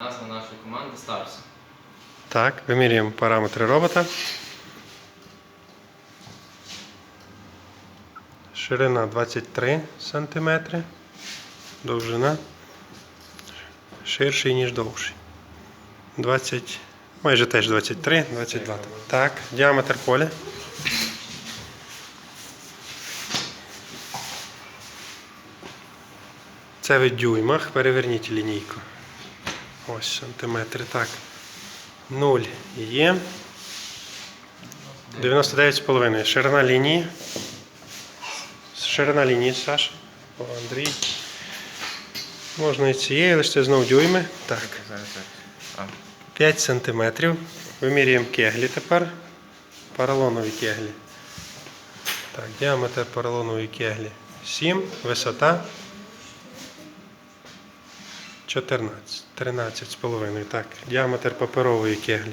Назва нашої команди Stars. Так, вимірюємо параметри робота. Ширина 23 см. Довжина ширший, ніж довший. 20, майже теж 23, 22. Так, діаметр поля. Це в дюймах. Переверніть лінійку. Ось сантиметри. Так. 0 є. 99,5. Ширина лінії. Ширина лінії, Саш. О, Андрій. Можна і цієї, лише це знову дюйми. Так. Так. 5 сантиметрів. Вимірюємо кеглі тепер. Поролонові кеглі. Так, діаметр поролонової кеглі 7, висота 14, 13 з половиною. Так, діаметр паперової кеглі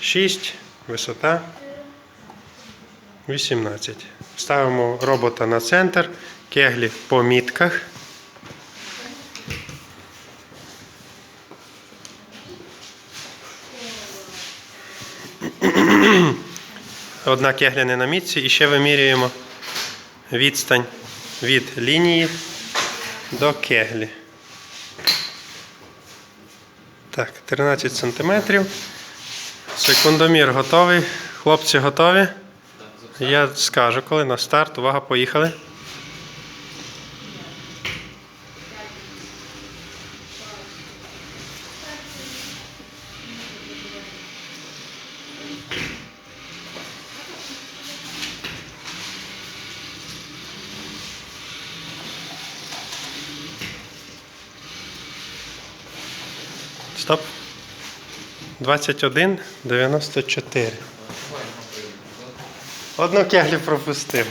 6, висота 18. Ставимо робота на центр, кеглі по мітках. Одна кегля не на мітці. І ще вимірюємо відстань від лінії до кеглі. Так, 13 сантиметрів. Секундомір готовий. Хлопці готові. Я скажу, коли на старт. Увага, поїхали. Стоп. 21, 94. Одну кеглю пропустив.